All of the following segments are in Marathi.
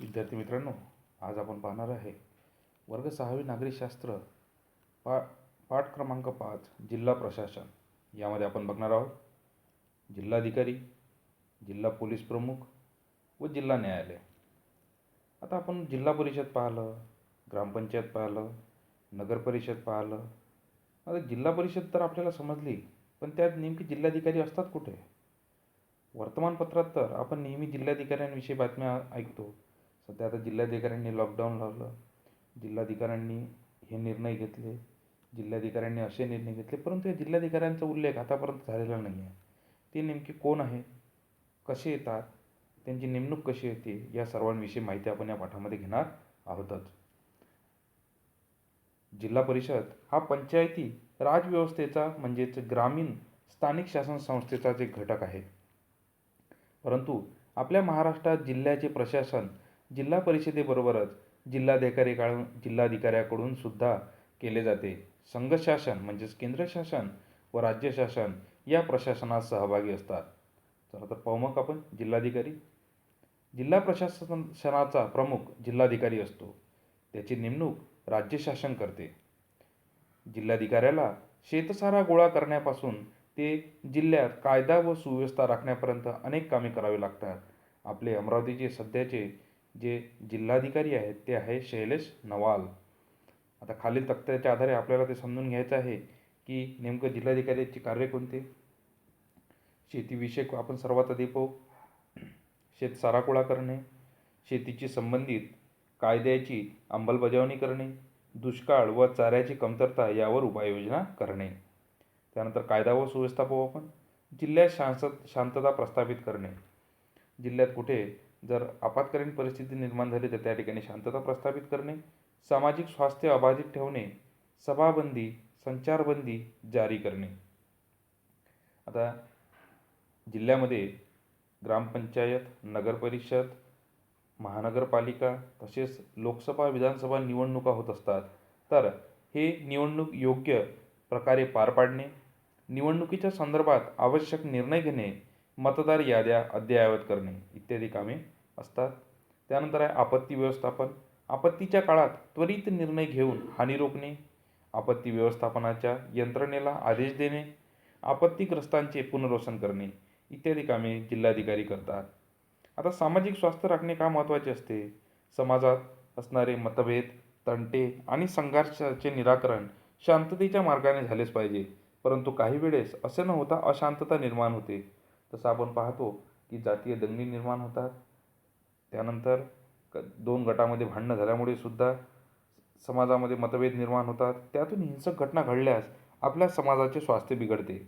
विद्यार्थी मित्रांनो आज आपण पाहणार आहे वर्ग सहावी नागरिकशास्त्र पा पाठ क्रमांक पाच जिल्हा प्रशासन. यामध्ये आपण बघणार आहोत जिल्हाधिकारी जिल्हा पोलीस प्रमुख व जिल्हा न्यायालय. आता आपण जिल्हा परिषद पाहिलं ग्रामपंचायत पाहिलं नगर परिषद पाहिलं. आता जिल्हा परिषद तर आपल्याला समजली पण त्यात नेमकी जिल्हाधिकारी असतात कुठे? वर्तमानपत्रात तर आपण नेहमी जिल्हाधिकाऱ्यांविषयी बातम्या ऐकतो. सध्या आता जिल्हाधिकाऱ्यांनी लॉकडाऊन लावलं. जिल्हाधिकाऱ्यांनी हे निर्णय घेतले. जिल्हाधिकाऱ्यांनी असे निर्णय घेतले. परंतु या जिल्हाधिकाऱ्यांचा उल्लेख आतापर्यंत झालेला नाही आहे ते नेमके कोण आहे? कसे येतात? त्यांची नेमणूक कशी होते? या सर्वांविषयी माहिती आपण या पाठामध्ये घेणार आहोतच. जिल्हा परिषद हा पंचायती राजव्यवस्थेचा म्हणजेच ग्रामीण स्थानिक शासन संस्थेचा जे घटक आहे. परंतु आपल्या महाराष्ट्रात जिल्ह्याचे प्रशासन जिल्हा परिषदेबरोबरच जिल्हाधिकारीकडून जिल्हाधिकाऱ्याकडून सुद्धा केले जाते. संघ शासन म्हणजेच केंद्र शासन व राज्य शासन या प्रशासनात सहभागी असतात. चला तर पाहू मग आपण जिल्हाधिकारी. जिल्हा प्रशासनाचा प्रमुख जिल्हाधिकारी असतो. त्याची नेमणूक राज्य शासन करते. जिल्हाधिकाऱ्याला शेतसारा गोळा करण्यापासून ते जिल्ह्यात कायदा व सुव्यवस्था राखण्यापर्यंत अनेक कामे करावी लागतात. आपले अमरावतीचे सध्याचे जे जिल्हाधिकारी आहेत ते आहे शैलेश नवाल. आता खालील तक्त्याच्या आधारे आपल्याला ते समजून घ्यायचं आहे की नेमकं जिल्हाधिकाऱ्याचे कार्य कोणते? शेतीविषयक आपण सर्वात आधी पाहू. शेत साराकोळा करणे शेतीची संबंधित कायद्याची अंमलबजावणी करणे दुष्काळ व चाऱ्याची कमतरता यावर उपाययोजना करणे. त्यानंतर कायदा व सुव्यवस्था पाहू आपण. जिल्ह्यात शांत शांतता प्रस्थापित करणे. जिल्ह्यात कुठे जर आपत्कालीन परिस्थिती निर्माण झाली तर त्या ठिकाणी शांतता प्रस्थापित करणे सामाजिक स्वास्थ्य अबाधित ठेवणे सभाबंदी संचारबंदी जारी करणे. आता जिल्ह्यामध्ये ग्रामपंचायत नगरपरिषद महानगरपालिका तसेच लोकसभा विधानसभा निवडणुका होत असतात. तर हे निवडणूक योग्य प्रकारे पार पाडणे निवडणुकीच्या संदर्भात आवश्यक निर्णय घेणे मतदार याद्या अद्ययावत करणे इत्यादी कामे असतात. त्यानंतर आहे आपत्ती व्यवस्थापन. आपत्तीच्या काळात त्वरित निर्णय घेऊन हानी रोखणे. आपत्ती व्यवस्थापनाच्या यंत्रणेला आदेश देणे. आपत्तीग्रस्तांचे पुनर्वसन करणे. इत्यादी कामे जिल्हाधिकारी करतात. आता सामाजिक स्वास्थ्य राखणे का महत्त्वाचे असते? समाजात असणारे मतभेद तंटे आणि संघर्षाचे निराकरण शांततेच्या मार्गाने झालेच पाहिजे. परंतु काही वेळेस असे न होता अशांतता निर्माण होते. तसं आपण पाहतो की जातीय दंगली निर्माण होतात. त्यानंतर क दोन गटामध्ये भांडणं झाल्यामुळे सुद्धा समाजामध्ये मतभेद निर्माण होतात. त्यातून हिंसक घटना घडल्यास आपल्या समाजाचे स्वास्थ्य बिघडते.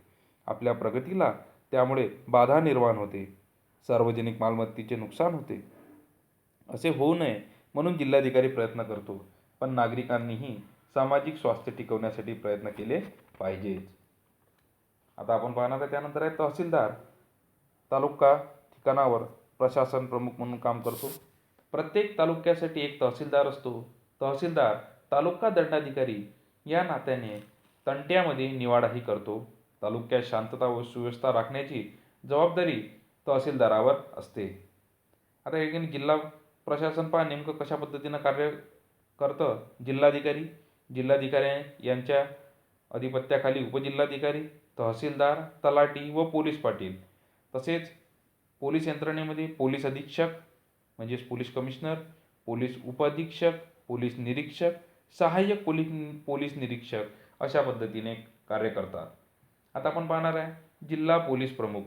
आपल्या प्रगतीला त्यामुळे बाधा निर्माण होते. सार्वजनिक मालमत्तेचे नुकसान होते. असे होऊ नये म्हणून जिल्हाधिकारी प्रयत्न करतो पण नागरिकांनीही सामाजिक स्वास्थ्य टिकवण्यासाठी प्रयत्न केले पाहिजेच आता आपण पाहणार आहे त्यानंतर आहे तहसीलदार. तालुका ठिकाणावर प्रशासन प्रमुख म्हणून काम करतो. प्रत्येक तालुक्यासाठी एक तहसीलदार असतो. तहसीलदार तालुका दंडाधिकारी या नात्याने तंट्यामध्ये निवाडाही करतो. तालुक्यात शांतता व सुव्यवस्था राखण्याची जबाबदारी तहसीलदारावर असते. आता एक जिल्हा प्रशासन पहा नेमकं कशा पद्धतीनं कार्य करतं? जिल्हाधिकारी जिल्हाधिकारी यांच्या अधिपत्याखाली उपजिल्हाधिकारी तहसीलदार तलाठी व पोलीस पाटील. तसेच पोलीस यंत्रणेमध्ये पोलीस अधीक्षक म्हणजेच पोलीस कमिशनर पोलीस उपअधीक्षक पोलीस निरीक्षक सहाय्यक पोलीस पोलीस निरीक्षक अशा पद्धतीने कार्य करतात. आता आपण पाहणार आहे जिल्हा पोलीस प्रमुख.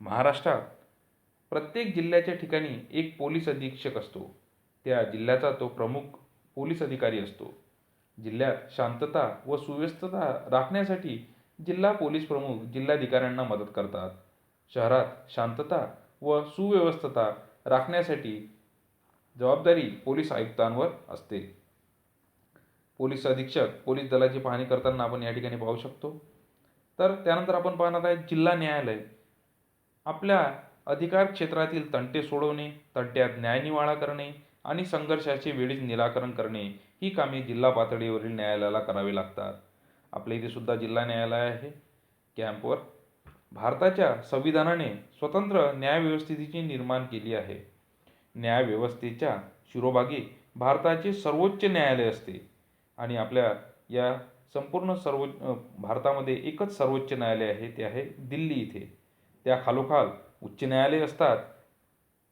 महाराष्ट्रात प्रत्येक जिल्ह्याच्या ठिकाणी एक पोलीस अधीक्षक असतो. त्या जिल्ह्याचा तो प्रमुख पोलीस अधिकारी असतो. जिल्ह्यात शांतता व सुव्यवस्था राखण्यासाठी जिल्हा पोलीस प्रमुख जिल्हाधिकाऱ्यांना मदत करतात. शहरात शांतता व सुव्यवस्थता राखण्यासाठी जबाबदारी पोलीस आयुक्तांवर असते. पोलीस अधीक्षक पोलीस दलाची पाहणी करताना आपण या ठिकाणी पाहू शकतो. तर त्यानंतर आपण पाहणार आहे जिल्हा न्यायालय. आपल्या अधिकार क्षेत्रातील तंटे सोडवणे तंट्यात न्यायनिवाडा करणे आणि संघर्षाचे वेळीच निराकरण करणे ही कामे जिल्हा पातळीवरील न्यायालयाला करावी लागतात. आपल्या इथे सुद्धा जिल्हा न्यायालय आहे. कॅम्पवर भारताच्या संविधानाने स्वतंत्र न्यायव्यवस्थेची निर्माण केली आहे. न्यायव्यवस्थेच्या शिरोभागी भारताचे सर्वोच्च न्यायालय असते आणि आपल्या या संपूर्ण सर्व भारतामध्ये एकच सर्वोच्च न्यायालय आहे ते आहे दिल्ली इथे. त्या खालोखाल उच्च न्यायालय असतात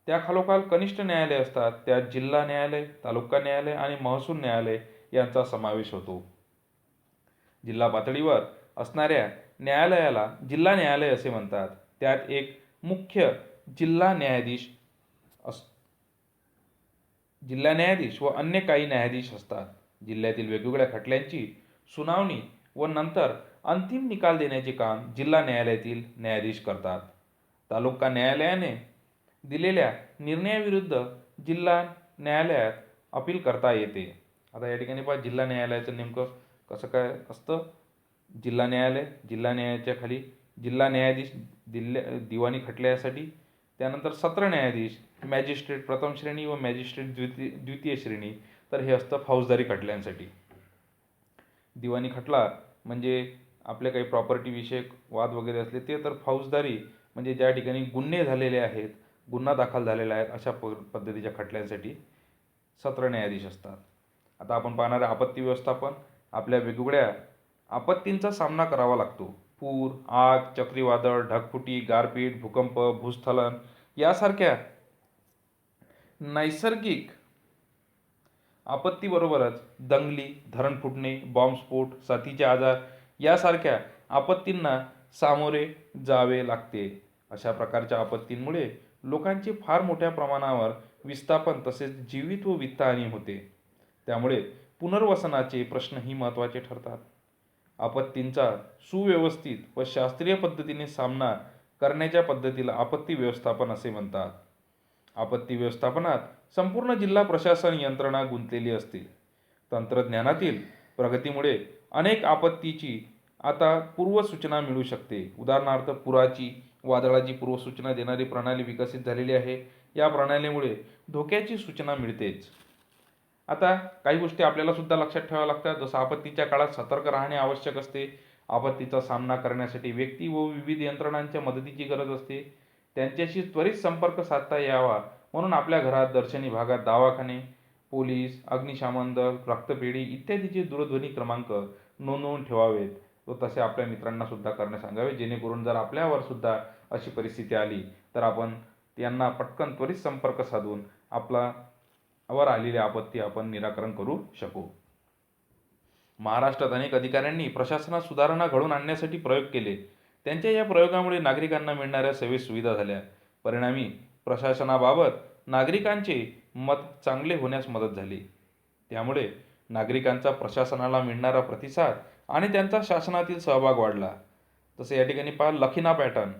त्या खालोखाल कनिष्ठ न्यायालय असतात त्यात जिल्हा न्यायालय तालुका न्यायालय आणि महसूल न्यायालय यांचा समावेश होतो. जिल्हा पातळीवर असणाऱ्या न्यायालयाला जिल्हा न्यायालय असे म्हणतात. त्यात एक मुख्य जिल्हा न्यायाधीश अस जिल्हा न्यायाधीश व अन्य काही न्यायाधीश असतात. जिल्ह्यातील वेगवेगळ्या खटल्यांची सुनावणी व नंतर अंतिम निकाल देण्याचे काम जिल्हा न्यायालयातील न्यायाधीश करतात. तालुका न्यायालयाने दिलेल्या निर्णयाविरुद्ध जिल्हा न्यायालयात अपील करता येते. आता या ठिकाणी पहा जिल्हा न्यायालयाचं नेमकं कसं काय असतं? जिल्हा न्यायालय जिल्हा न्यायाच्या खाली जिल्हा न्यायाधीश दिल्ल्या दिवाणी खटल्यासाठी त्यानंतर सत्र न्यायाधीश मॅजिस्ट्रेट प्रथम श्रेणी व मॅजिस्ट्रेट द्वितीय द्वितीय श्रेणी तर हे असतं फौजदारी खटल्यांसाठी. दिवाणी खटला म्हणजे आपले काही प्रॉपर्टी विषयक वाद वगैरे असले ते तर फौजदारी म्हणजे ज्या ठिकाणी गुन्हे झालेले आहेत गुन्हा दाखल झालेला आहे अशा प पद्धतीच्या खटल्यांसाठी सत्र न्यायाधीश असतात. आता आपण पाहणार आहे आपत्ती व्यवस्थापन आपल्या वेगवेगळ्या आपत्तींचा सामना करावा लागतो. पूर आग चक्रीवादळ ढगफुटी गारपीट भूकंप भूस्खलन यासारख्या नैसर्गिक आपत्तीबरोबरच दंगली धरण फुटणे बॉम्बस्फोट साथीचे आजार यासारख्या आपत्तींना सामोरे जावे लागते. अशा प्रकारच्या आपत्तींमुळे लोकांचे फार मोठ्या प्रमाणावर विस्थापन तसेच जीवित व वित्तहानी होते. त्यामुळे पुनर्वसनाचे प्रश्नही महत्त्वाचे ठरतात. आपत्तींचा सुव्यवस्थित व शास्त्रीय पद्धतीने सामना करण्याच्या पद्धतीला आपत्ती व्यवस्थापन असे म्हणतात. आपत्ती व्यवस्थापनात संपूर्ण जिल्हा प्रशासन यंत्रणा गुंतलेली असते. तंत्रज्ञानातील प्रगतीमुळे अनेक आपत्तीची आता पूर्वसूचना मिळू शकते. उदाहरणार्थ पुराची वादळाची पूर्वसूचना देणारी प्रणाली विकसित झालेली आहे. या प्रणालीमुळे धोक्याची सूचना मिळतेच. आता काही गोष्टी आपल्याला सुद्धा लक्षात ठेवाव्या लागतात. जसं आपत्तीच्या काळात सतर्क राहणे आवश्यक असते. आपत्तीचा सामना करण्यासाठी व्यक्ती व विविध यंत्रणांच्या मदतीची गरज असते. त्यांच्याशी त्वरित संपर्क साधता यावा. म्हणून आपल्या घरात दर्शनी भागात दवाखाने पोलीस अग्निशामन दल रक्तपेढी इत्यादीचे दूरध्वनी क्रमांक नोंदवून ठेवावेत. व तसे आपल्या मित्रांना सुद्धा करणे सांगावे. जेणेकरून जर आपल्यावर सुद्धा अशी परिस्थिती आली तर आपण त्यांना पटकन त्वरित संपर्क साधून आपला वर आलेली आपत्ती आपण निराकरण करू शकू. महाराष्ट्रात अनेक अधिकाऱ्यांनी प्रशासनात सुधारणा घडवून आणण्यासाठी प्रयोग केले. त्यांच्या या प्रयोगामुळे नागरिकांना मिळणाऱ्या सेवे सुविधा झाल्या. परिणामी प्रशासनाबाबत नागरिकांचे मत चांगले होण्यास मदत झाली. त्यामुळे नागरिकांचा प्रशासनाला मिळणारा प्रतिसाद आणि त्यांचा शासनातील सहभाग वाढला. तसे या ठिकाणी पहा लखिना पॅटर्न.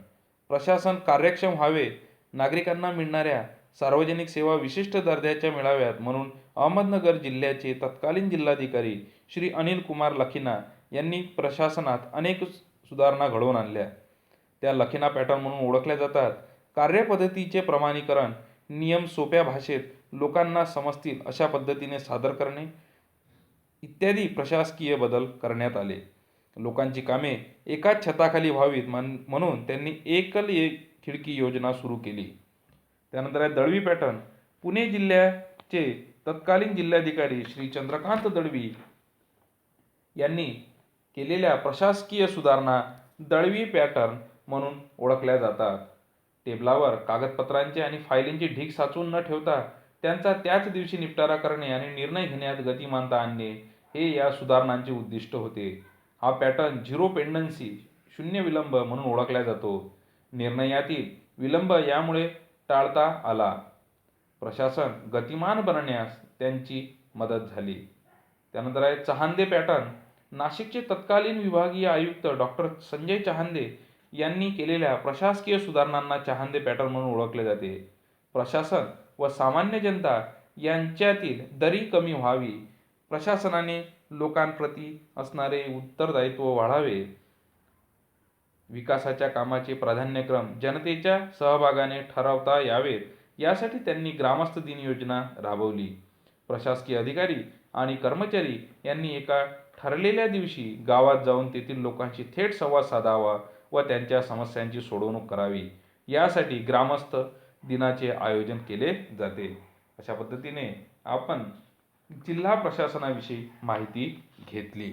प्रशासन कार्यक्षम व्हावे नागरिकांना मिळणाऱ्या सार्वजनिक सेवा विशिष्ट दर्जाच्या मिळाव्यात म्हणून अहमदनगर जिल्ह्याचे तत्कालीन जिल्हाधिकारी श्री अनिल कुमार लखिना यांनी प्रशासनात अनेक सुधारणा घडवून आणल्या. त्या लखिना पॅटर्न म्हणून ओळखल्या जातात. कार्यपद्धतीचे प्रमाणीकरण नियम सोप्या भाषेत लोकांना समजतील अशा पद्धतीने सादर करणे इत्यादी प्रशासकीय बदल करण्यात आले. लोकांची कामे एकाच छताखाली व्हावीत म्हणून त्यांनी एकल एक खिडकी योजना सुरू केली. त्यानंतर आहे दळवी पॅटर्न. पुणे जिल्ह्याचे तत्कालीन जिल्हाधिकारी श्री चंद्रकांत दळवी यांनी केलेल्या प्रशासकीय सुधारणा दळवी पॅटर्न म्हणून ओळखल्या जातात. टेबलावर कागदपत्रांचे आणि फायलींची ढीक साचून न ठेवता त्यांचा त्याच दिवशी निपटारा करणे आणि निर्णय घेण्यात गतिमानता आणणे हे या सुधारणांचे उद्दिष्ट होते. हा पॅटर्न झिरो पेंडन्सी शून्य विलंब म्हणून ओळखला जातो. निर्णयातील विलंब यामुळे टाळता आला. प्रशासन गतिमान बनण्यास त्यांची मदत झाली. त्यानंतर आहे चहांदे पॅटर्न. नाशिकचे तत्कालीन विभागीय आयुक्त डॉक्टर संजय चहांदे यांनी केलेल्या प्रशासकीय सुधारणांना चहांदे पॅटर्न म्हणून ओळखले जाते. प्रशासन व सामान्य जनता यांच्यातील दरी कमी व्हावी. प्रशासनाने लोकांप्रती असणारे उत्तरदायित्व वाढावे. विकासाच्या कामाचे प्राधान्यक्रम जनतेच्या सहभागाने ठरवता यावेत. यासाठी त्यांनी ग्रामस्थ दिन योजना राबवली. प्रशासकीय अधिकारी आणि कर्मचारी यांनी एका ठरलेल्या दिवशी गावात जाऊन तेथील लोकांशी थेट संवाद साधावा व त्यांच्या समस्यांची सोडवणूक करावी. यासाठी ग्रामस्थ दिनाचे आयोजन केले जाते. अशा पद्धतीने आपण जिल्हा प्रशासनाविषयी माहिती घेतली.